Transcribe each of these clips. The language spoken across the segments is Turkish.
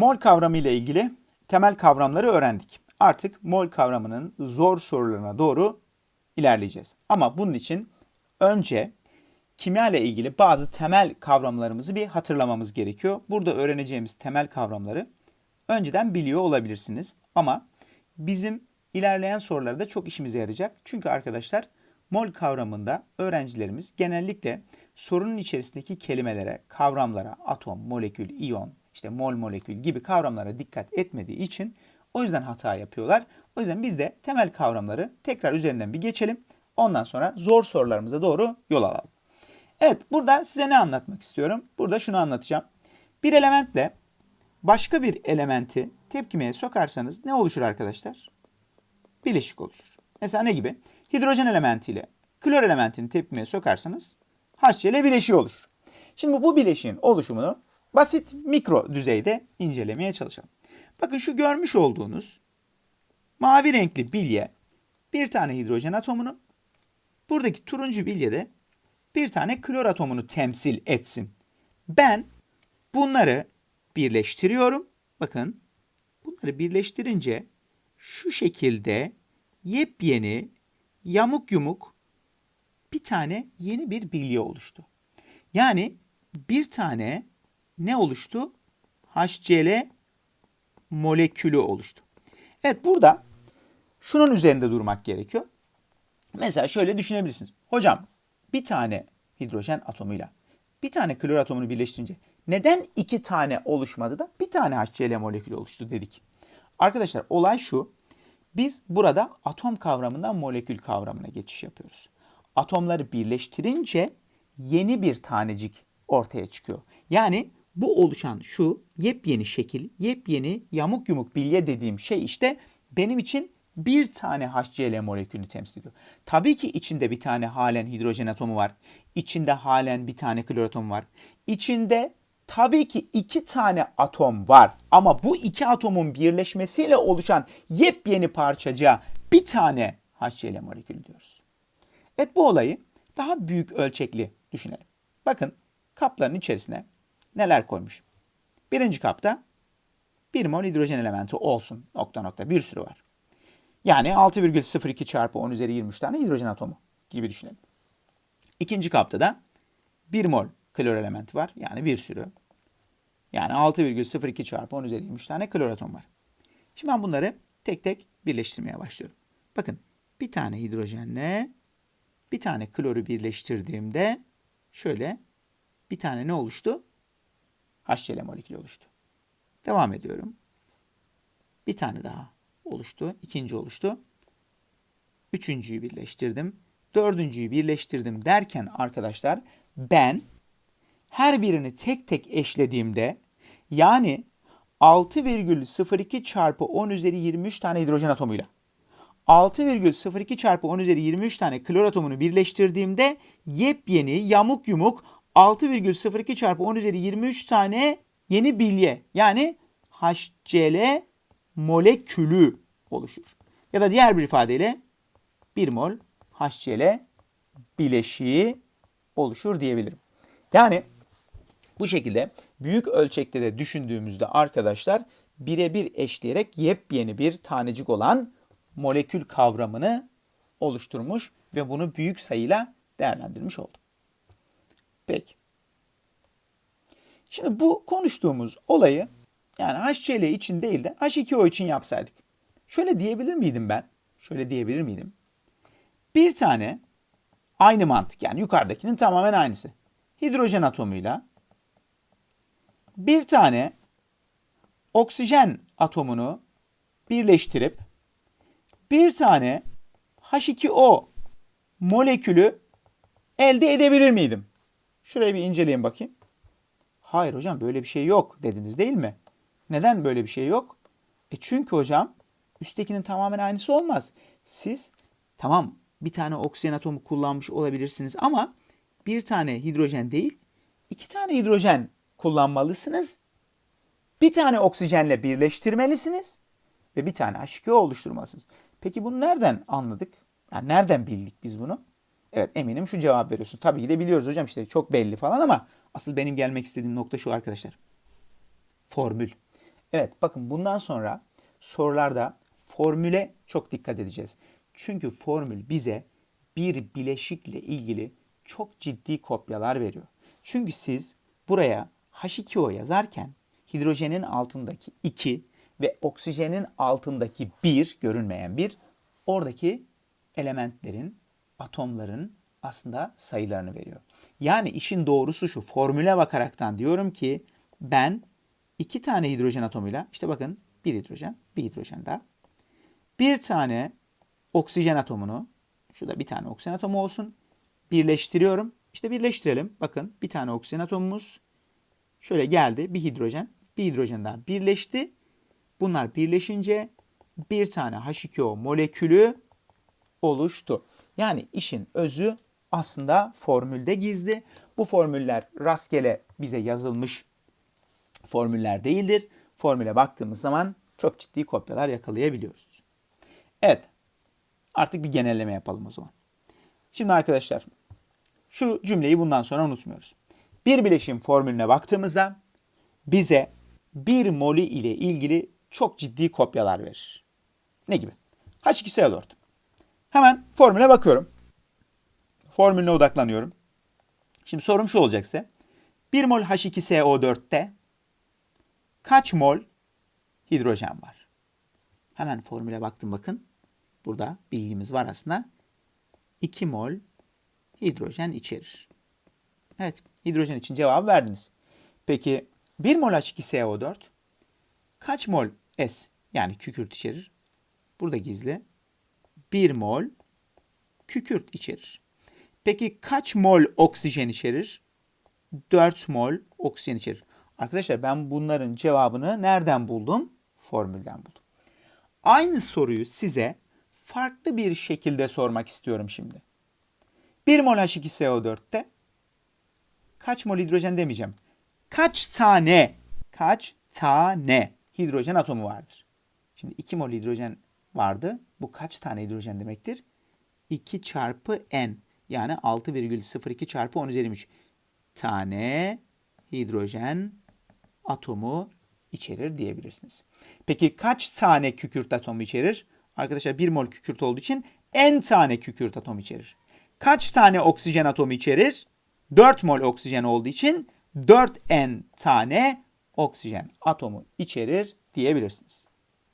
Mol kavramı ile ilgili temel kavramları öğrendik. Artık mol kavramının zor sorularına doğru ilerleyeceğiz. Ama bunun için önce kimya ile ilgili bazı temel kavramlarımızı bir hatırlamamız gerekiyor. Burada öğreneceğimiz temel kavramları önceden biliyor olabilirsiniz. Ama bizim ilerleyen sorularda çok işimize yarayacak. Çünkü arkadaşlar mol kavramında öğrencilerimiz genellikle sorunun içerisindeki kelimelere, kavramlara, atom, molekül, iyon, işte mol molekül gibi kavramlara dikkat etmediği için o yüzden hata yapıyorlar. O yüzden biz de temel kavramları tekrar üzerinden bir geçelim. Ondan sonra zor sorularımıza doğru yol alalım. Evet burada size ne anlatmak istiyorum? Burada şunu anlatacağım. Bir elementle başka bir elementi tepkimeye sokarsanız ne oluşur arkadaşlar? Bileşik oluşur. Mesela ne gibi? Hidrojen elementiyle klor elementini tepkimeye sokarsanız HCl bileşiği oluşur. Şimdi bu bileşiğin oluşumunu basit mikro düzeyde incelemeye çalışalım. Bakın şu görmüş olduğunuz mavi renkli bilye bir tane hidrojen atomunu, buradaki turuncu bilye de bir tane klor atomunu temsil etsin. Ben bunları birleştiriyorum. Bakın bunları birleştirince şu şekilde yepyeni yamuk yumuk bir tane yeni bir bilye oluştu. Yani bir tane ne oluştu? HCl molekülü oluştu. Evet burada şunun üzerinde durmak gerekiyor. Mesela şöyle düşünebilirsiniz. Hocam bir tane hidrojen atomuyla bir tane klor atomunu birleştirince neden iki tane oluşmadı da bir tane HCl molekülü oluştu dedik. Arkadaşlar olay şu. Biz burada atom kavramından molekül kavramına geçiş yapıyoruz. Atomları birleştirince yeni bir tanecik ortaya çıkıyor. Yani bu oluşan şu yepyeni şekil, yepyeni yamuk yumuk bilye dediğim şey işte benim için bir tane HCl molekülünü temsil ediyor. Tabii ki içinde bir tane halen hidrojen atomu var. İçinde halen bir tane klor atomu var. İçinde tabii ki iki tane atom var. Ama bu iki atomun birleşmesiyle oluşan yepyeni parçacığa bir tane HCl molekülü diyoruz. Evet bu olayı daha büyük ölçekli düşünelim. Bakın kapların içerisine neler koymuş. Birinci kapta 1 mol hidrojen elementi olsun nokta nokta bir sürü var. Yani 6,02 çarpı 10 üzeri 23 tane hidrojen atomu gibi düşünelim. İkinci kapta da 1 mol klor elementi var. Yani bir sürü. Yani 6,02 çarpı 10 üzeri 23 tane klor atom var. Şimdi ben bunları tek tek birleştirmeye başlıyorum. Bakın bir tane hidrojenle bir tane kloru birleştirdiğimde şöyle bir tane ne oluştu? HCl molekülü oluştu. Devam ediyorum. Bir tane daha oluştu. ikinci oluştu. Üçüncüyü birleştirdim. Dördüncüyü birleştirdim derken arkadaşlar ben her birini tek tek eşlediğimde yani 6,02 çarpı 10 üzeri 23 tane hidrojen atomuyla 6,02 çarpı 10 üzeri 23 tane klor atomunu birleştirdiğimde yepyeni yamuk yumuk 6,02 çarpı 10 üzeri 23 tane yeni bilye yani HCl molekülü oluşur. Ya da diğer bir ifadeyle 1 mol HCl bileşiği oluşur diyebilirim. Yani bu şekilde büyük ölçekte de düşündüğümüzde arkadaşlar birebir eşleyerek yepyeni bir tanecik olan molekül kavramını oluşturmuş ve bunu büyük sayıyla değerlendirmiş oldum. Peki. Şimdi bu konuştuğumuz olayı yani HCl için değil de H2O için yapsaydık. Şöyle diyebilir miydim ben? Şöyle diyebilir miydim? Bir tane aynı mantık yani yukarıdakinin tamamen aynısı. Hidrojen atomuyla bir tane oksijen atomunu birleştirip bir tane H2O molekülü elde edebilir miydim? Şurayı bir inceleyin bakayım. Hayır hocam böyle bir şey yok dediniz değil mi? Neden böyle bir şey yok? E çünkü hocam üsttekinin tamamen aynısı olmaz. Siz tamam bir tane oksijen atomu kullanmış olabilirsiniz ama bir tane hidrojen değil iki tane hidrojen kullanmalısınız. Bir tane oksijenle birleştirmelisiniz ve bir tane H2O oluşturmalısınız. Peki bunu nereden anladık? Yani nereden bildik biz bunu? Evet eminim şu cevap veriyorsun. Tabii ki de biliyoruz hocam işte çok belli falan ama asıl benim gelmek istediğim nokta şu arkadaşlar. Formül. Evet bakın bundan sonra sorularda formüle çok dikkat edeceğiz. Çünkü formül bize bir bileşikle ilgili çok ciddi kopyalar veriyor. Çünkü siz buraya H2O yazarken hidrojenin altındaki 2 ve oksijenin altındaki 1 görünmeyen 1 oradaki elementlerin, atomların aslında sayılarını veriyor. Yani işin doğrusu şu formüle bakaraktan diyorum ki ben iki tane hidrojen atomuyla işte bakın bir hidrojen, bir hidrojen daha. Bir tane oksijen atomunu, şurada bir tane oksijen atomu olsun. Birleştiriyorum. İşte birleştirelim. Bakın bir tane oksijen atomumuz şöyle geldi. Bir hidrojen, bir hidrojen daha birleşti. Bunlar birleşince bir tane H2O molekülü oluştu. Yani işin özü aslında formülde gizli. Bu formüller rastgele bize yazılmış formüller değildir. Formüle baktığımız zaman çok ciddi kopyalar yakalayabiliyoruz. Evet. Artık bir genelleme yapalım o zaman. Şimdi arkadaşlar şu cümleyi bundan sonra unutmuyoruz. Bir bileşim formülüne baktığımızda bize bir molü ile ilgili çok ciddi kopyalar verir. Ne gibi? H2SO4. Hemen formüle bakıyorum. Formülüne odaklanıyorum. Şimdi sorum şu olacak size. 1 mol H2SO4'te kaç mol hidrojen var? Hemen formüle baktım bakın. Burada bilgimiz var aslında. 2 mol hidrojen içerir. Evet, hidrojen için cevabı verdiniz. Peki 1 mol H2SO4 kaç mol S yani kükürt içerir? Burada gizli. 1 mol kükürt içerir. Peki kaç mol oksijen içerir? 4 mol oksijen içerir. Arkadaşlar ben bunların cevabını nereden buldum? Formülden buldum. Aynı soruyu size farklı bir şekilde sormak istiyorum şimdi. 1 mol H2SO4'te kaç mol hidrojen demeyeceğim. Kaç tane, kaç tane hidrojen atomu vardır? Şimdi 2 mol hidrojen vardı. Bu kaç tane hidrojen demektir? 2 çarpı n yani 6,02 çarpı 10 üzeri 3 tane hidrojen atomu içerir diyebilirsiniz. Peki kaç tane kükürt atomu içerir? Arkadaşlar 1 mol kükürt olduğu için n tane kükürt atomu içerir. Kaç tane oksijen atomu içerir? 4 mol oksijen olduğu için 4n tane oksijen atomu içerir diyebilirsiniz.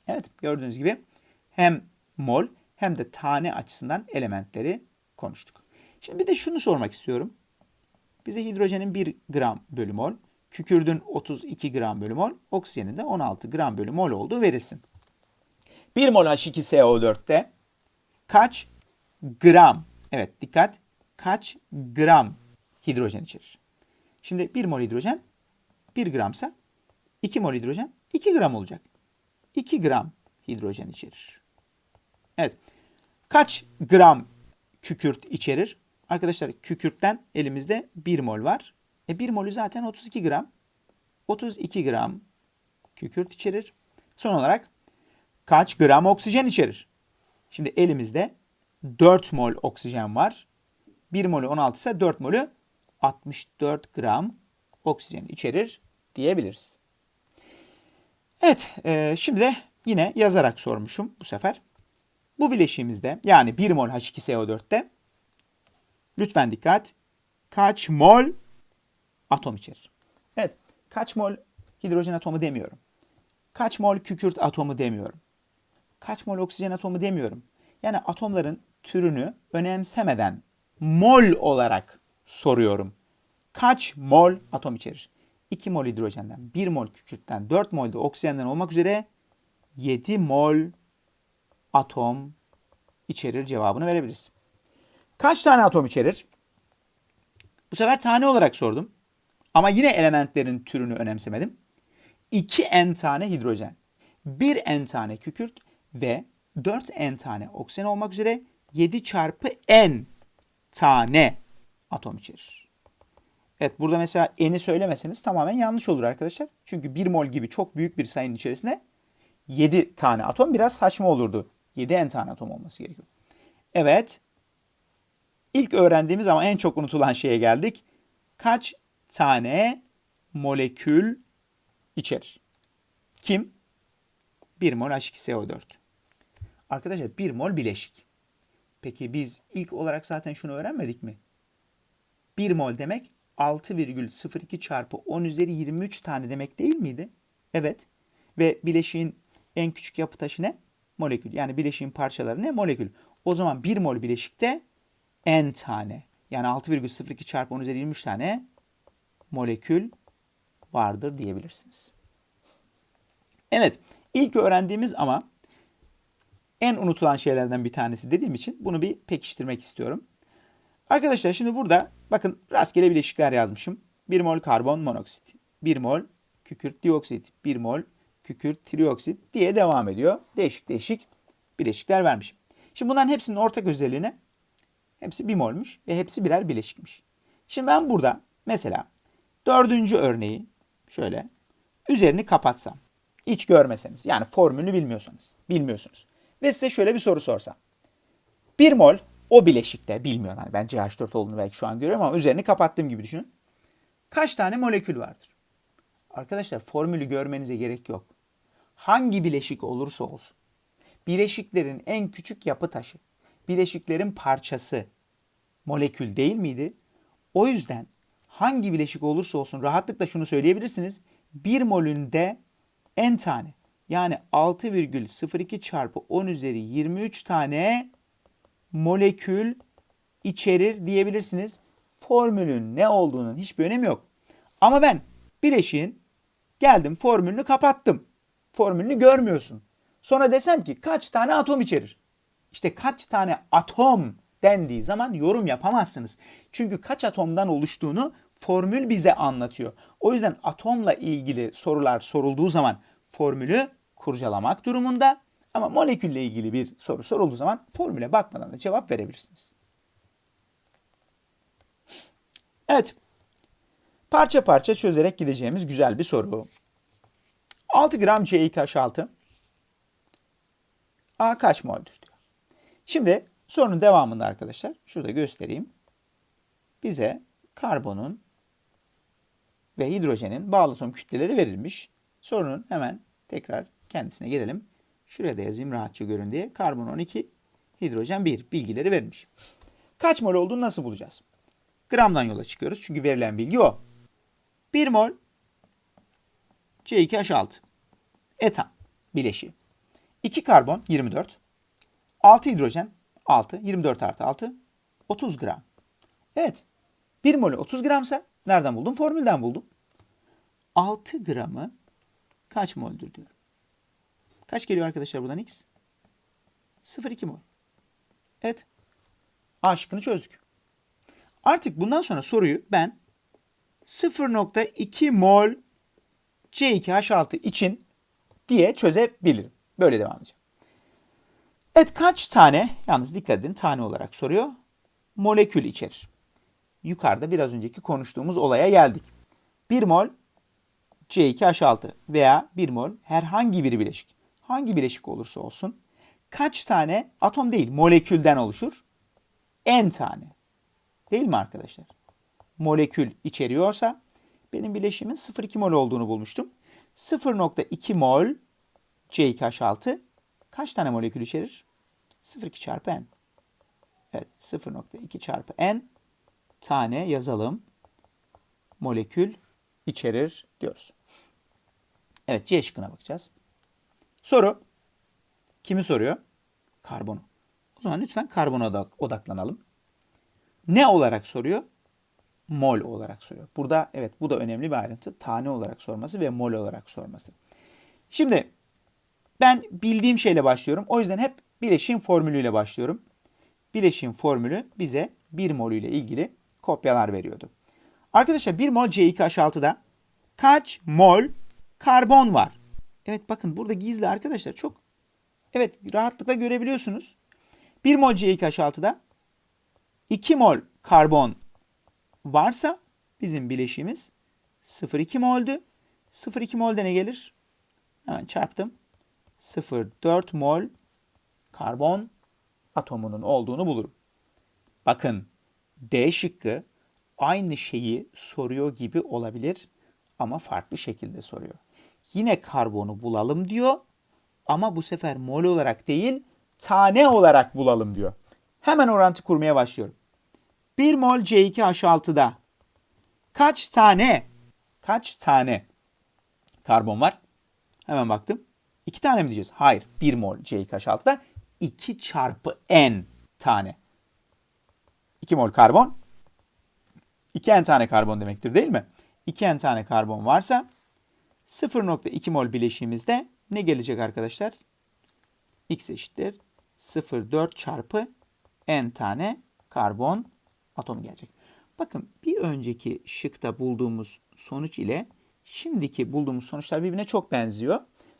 Evet gördüğünüz gibi hem mol hem de tane açısından elementleri konuştuk. Şimdi bir de şunu sormak istiyorum. Bize hidrojenin 1 gram bölü mol, kükürdün 32 gram bölü mol, oksijenin de 16 gram bölü mol olduğu verilsin. 1 mol H2SO4'te kaç gram, evet dikkat, kaç gram hidrojen içerir? Şimdi 1 mol hidrojen 1 gramsa 2 mol hidrojen 2 gram olacak. 2 gram hidrojen içerir. Evet. Kaç gram kükürt içerir? Arkadaşlar kükürtten elimizde 1 mol var. E 1 molü zaten 32 gram. 32 gram kükürt içerir. Son olarak kaç gram oksijen içerir? Şimdi elimizde 4 mol oksijen var. 1 molü 16 ise 4 molü 64 gram oksijen içerir diyebiliriz. Evet, e, şimdi de yine yazarak sormuşum bu sefer. Bu bileşiğimizde yani 1 mol H2SO4'te lütfen dikkat kaç mol atom içerir? Evet, kaç mol hidrojen atomu demiyorum. Kaç mol kükürt atomu demiyorum. Kaç mol oksijen atomu demiyorum. Yani atomların türünü önemsemeden mol olarak soruyorum. Kaç mol atom içerir? 2 mol hidrojenden, 1 mol kükürtten, 4 mol de oksijenden olmak üzere 7 mol atom içerir cevabını verebiliriz. Kaç tane atom içerir? Bu sefer tane olarak sordum. Ama yine elementlerin türünü önemsemedim. 2n tane hidrojen, 1n tane kükürt ve 4n tane oksijen olmak üzere 7 çarpı n tane atom içerir. Evet burada mesela n'i söylemeseniz tamamen yanlış olur arkadaşlar. Çünkü 1 mol gibi çok büyük bir sayının içerisinde 7 tane atom biraz saçma olurdu. 7 n tane atom olması gerekiyor. Evet. İlk öğrendiğimiz ama en çok unutulan şeye geldik. Kaç tane molekül içerir? Kim? 1 mol H2SO4. Arkadaşlar 1 mol bileşik. Peki biz ilk olarak zaten şunu öğrenmedik mi? 1 mol demek 6,02 çarpı 10 üzeri 23 tane demek değil miydi? Evet. Ve bileşiğin en küçük yapı taşı ne? Molekül. Yani bileşiğin parçaları ne? Molekül. O zaman 1 mol bileşikte n tane. Yani 6,02 çarpı 10 üzeri 23 tane molekül vardır diyebilirsiniz. Evet. ilk öğrendiğimiz ama en unutulan şeylerden bir tanesi dediğim için bunu bir pekiştirmek istiyorum. Arkadaşlar şimdi burada bakın rastgele bileşikler yazmışım. 1 mol karbon monoksit, 1 mol kükürt dioksit, 1 mol kükürt trioksit diye devam ediyor. Değişik değişik bileşikler vermişim. Şimdi bunların hepsinin ortak özelliğine hepsi 1 molmuş ve hepsi birer bileşikmiş. Şimdi ben burada mesela dördüncü örneği şöyle üzerini kapatsam, hiç görmeseniz yani formülünü bilmiyorsanız, bilmiyorsunuz ve size şöyle bir soru sorsam. 1 mol o bileşikte bilmiyorum. Hani ben CH4 olduğunu belki şu an görüyorum ama üzerini kapattığım gibi düşünün. Kaç tane molekül vardır? Arkadaşlar formülü görmenize gerek yok. Hangi bileşik olursa olsun. Bileşiklerin en küçük yapı taşı, bileşiklerin parçası molekül değil miydi? O yüzden hangi bileşik olursa olsun rahatlıkla şunu söyleyebilirsiniz. Bir molünde n tane yani 6,02 çarpı 10 üzeri 23 tane molekül içerir diyebilirsiniz. Formülün ne olduğunun hiçbir önemi yok. Ama ben bileşiğin geldim formülünü kapattım. Formülünü görmüyorsun. Sonra desem ki kaç tane atom içerir? İşte kaç tane atom dendiği zaman yorum yapamazsınız. Çünkü kaç atomdan oluştuğunu formül bize anlatıyor. O yüzden atomla ilgili sorular sorulduğu zaman formülü kurcalamak durumunda ama molekülle ilgili bir soru sorulduğu zaman formüle bakmadan da cevap verebilirsiniz. Evet. Parça parça çözerek gideceğimiz güzel bir soru. 6 gram C2H6 A kaç mol'dür diyor. Şimdi sorunun devamında arkadaşlar şurada göstereyim. Bize karbonun ve hidrojenin bağlı atom kütleleri verilmiş. Sorunun hemen tekrar kendisine gelelim. Şuraya da yazayım rahatça görün diye. Karbon 12, hidrojen 1 bilgileri verilmiş. Kaç mol olduğunu nasıl bulacağız? Gramdan yola çıkıyoruz çünkü verilen bilgi o. 1 mol C2H6 etan bileşiği. 2 karbon 24. 6 hidrojen 6. 24 artı 6 30 gram. Evet. 1 mol 30 gramsa nereden buldum? Formülden buldum. 6 gramı kaç moldür diyorum. Kaç geliyor arkadaşlar buradan x? 0,2 mol. Evet. A şıkkını çözdük. Artık bundan sonra soruyu ben 0.2 mol C2H6 için diye çözebilirim. Böyle devam edeceğim. Evet kaç tane, yalnız dikkat edin tane olarak soruyor, molekül içerir. Yukarıda biraz önceki konuştuğumuz olaya geldik. 1 mol C2H6 veya 1 mol herhangi bir bileşik. Hangi bileşik olursa olsun kaç tane atom değil molekülden oluşur? N tane. Değil mi arkadaşlar? Molekül içeriyorsa benim bileşimin 0,2 mol olduğunu bulmuştum. 0,2 mol C2H6 kaç tane molekül içerir? 0,2 çarpı N. Evet 0,2 çarpı N tane yazalım. Molekül içerir diyoruz. Evet C şıkkına bakacağız. Soru. Kimi soruyor? Karbonu. O zaman lütfen karbona odaklanalım. Ne olarak soruyor? Mol olarak soruyor. Burada evet bu da önemli bir ayrıntı. Tane olarak sorması ve mol olarak sorması. Şimdi ben bildiğim şeyle başlıyorum. O yüzden hep bileşim formülüyle başlıyorum. Bileşim formülü bize 1 mol ile ilgili kopyalar veriyordu. Arkadaşlar 1 mol C2H6'da kaç mol karbon var? Evet bakın burada gizli arkadaşlar çok evet rahatlıkla görebiliyorsunuz. 1 mol C2H6'da 2 mol karbon varsa bizim bileşiğimiz 0,2 moldü. 0,2 molde ne gelir? Hemen çarptım. 0,4 mol karbon atomunun olduğunu bulurum. Bakın D şıkkı aynı şeyi soruyor gibi olabilir ama farklı şekilde soruyor. Yine karbonu bulalım diyor. Ama bu sefer mol olarak değil, tane olarak bulalım diyor. Hemen orantı kurmaya başlıyorum. 1 mol C2H6'da kaç tane kaç tane karbon var? Hemen baktım. 2 tane mi diyeceğiz? Hayır. 1 mol C2H6'da 2 çarpı N tane. 2 mol karbon 2N tane karbon demektir değil mi? 2N tane karbon varsa 0.2 mol bileşiğimizde ne gelecek arkadaşlar? X eşittir 0.4 çarpı N tane karbon atomu gelecek. Bakın bir önceki şıkta bulduğumuz sonuç ile şimdiki bulduğumuz sonuçlar birbirine çok benziyor.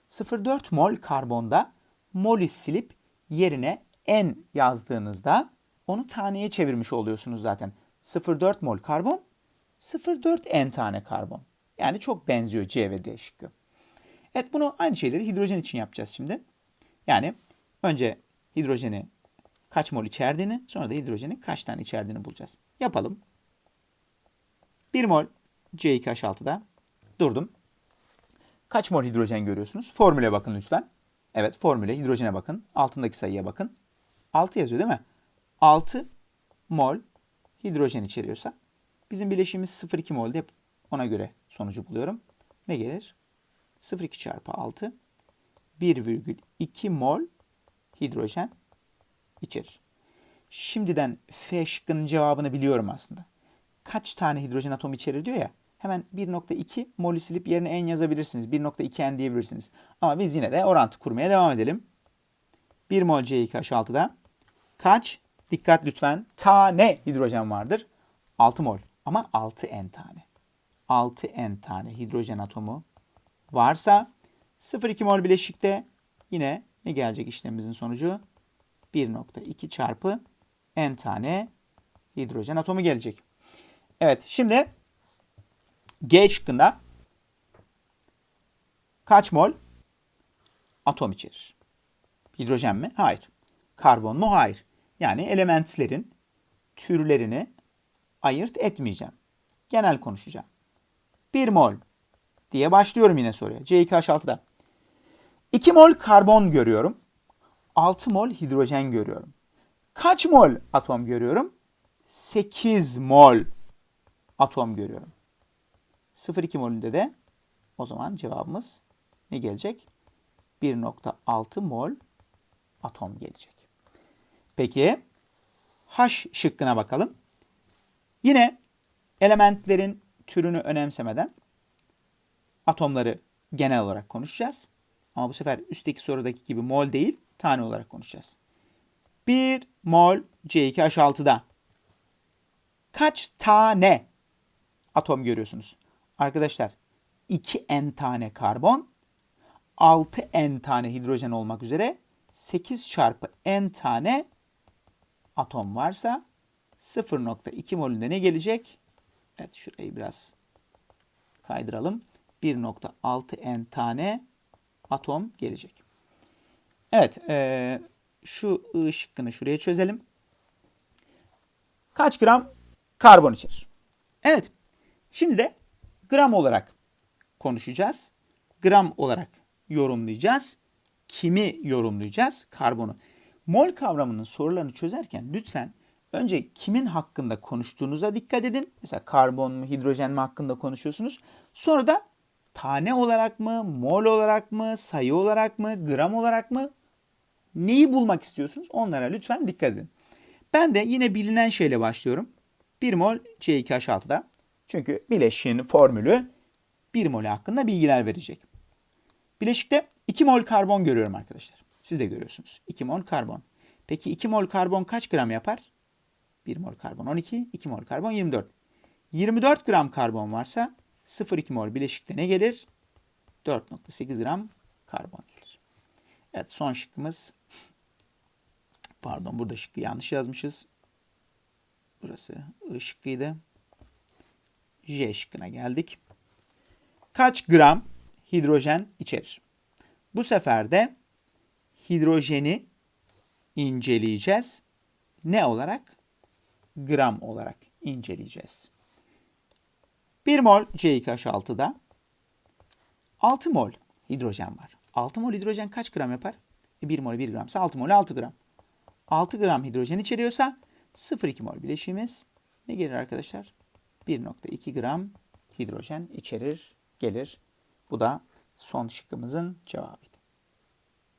0.4 mol karbonda molü silip yerine N yazdığınızda onu taneye çevirmiş oluyorsunuz zaten. 0.4 mol karbon 0.4 N tane karbon. Yani çok benziyor C ve D şıkkı. Evet bunu aynı şeyleri hidrojen için yapacağız şimdi. Yani önce hidrojeni kaç mol içerdiğini sonra da hidrojeni kaç tane içerdiğini bulacağız. Yapalım. 1 mol C2H6'da durdum. Kaç mol hidrojen görüyorsunuz? Formüle bakın lütfen. Evet formüle hidrojene bakın. Altındaki sayıya bakın. 6 yazıyor değil mi? 6 mol hidrojen içeriyorsa bizim bileşiğimiz 0,2 mol'de hep ona göre sonucu buluyorum. Ne gelir? 0,2 çarpı 6 1,2 mol hidrojen içerir. Şimdiden F şıkkının cevabını biliyorum aslında. Kaç tane hidrojen atomu içerir diyor ya. Hemen 1.2 molü silip yerine n yazabilirsiniz. 1.2n diyebilirsiniz. Ama biz yine de orantı kurmaya devam edelim. 1 mol C2H6'da kaç? Dikkat lütfen. Tane hidrojen vardır. 6 mol. Ama 6n tane. 6n tane hidrojen atomu varsa 0,2 mol bileşikte yine ne gelecek işlemimizin sonucu? 1.2 çarpı n tane hidrojen atomu gelecek. Evet şimdi G şıkkında kaç mol atom içerir? Hidrojen mi? Hayır. Karbon mu? Hayır. Yani elementlerin türlerini ayırt etmeyeceğim. Genel konuşacağım. 1 mol diye başlıyorum yine soruya. C2H6'da. 2 mol karbon görüyorum. 6 mol hidrojen görüyorum. Kaç mol atom görüyorum? 8 mol atom görüyorum. 0,2 molünde de o zaman cevabımız ne gelecek? 1.6 mol atom gelecek. Peki H şıkkına bakalım. Yine elementlerin türünü önemsemeden atomları genel olarak konuşacağız. Ama bu sefer üstteki sorudaki gibi mol değil, tane olarak konuşacağız. 1 mol C2H6'da kaç tane atom görüyorsunuz? Arkadaşlar 2n tane karbon, 6n tane hidrojen olmak üzere 8 çarpı n tane atom varsa 0.2 molünde ne gelecek? Evet şurayı biraz kaydıralım. 1.6 n tane atom gelecek. Evet e, şu I şıkkını şuraya çözelim. Kaç gram karbon içerir? Evet şimdi de gram olarak konuşacağız. Gram olarak yorumlayacağız. Kimi yorumlayacağız? Karbonu. Mol kavramının sorularını çözerken lütfen önce kimin hakkında konuştuğunuza dikkat edin. Mesela karbon mu, hidrojen mi hakkında konuşuyorsunuz. Sonra da tane olarak mı, mol olarak mı, sayı olarak mı, gram olarak mı neyi bulmak istiyorsunuz? Onlara lütfen dikkat edin. Ben de yine bilinen şeyle başlıyorum. 1 mol C2H6'da. Çünkü bileşiğin formülü 1 mol hakkında bilgiler verecek. Bileşikte 2 mol karbon görüyorum arkadaşlar. Siz de görüyorsunuz. 2 mol karbon. Peki 2 mol karbon kaç gram yapar? 1 mol karbon 12, 2 mol karbon 24. 24 gram karbon varsa 0,2 mol bileşikte ne gelir? 4,8 gram karbon gelir. Evet son şıkkımız. Pardon burada şıkkı yanlış yazmışız. Burası I şıkkıydı. J şıkkına geldik. Kaç gram hidrojen içerir? Bu sefer de hidrojeni inceleyeceğiz. Ne olarak? Gram olarak inceleyeceğiz. 1 mol C2H6'da 6 mol hidrojen var. 6 mol hidrojen kaç gram yapar? E 1 mol 1 gramsa 6 mol 6 gram. 6 gram hidrojen içeriyorsa 0,2 mol bileşiğimiz ne gelir arkadaşlar? 1,2 gram hidrojen içerir, gelir. Bu da son şıkkımızın cevabı.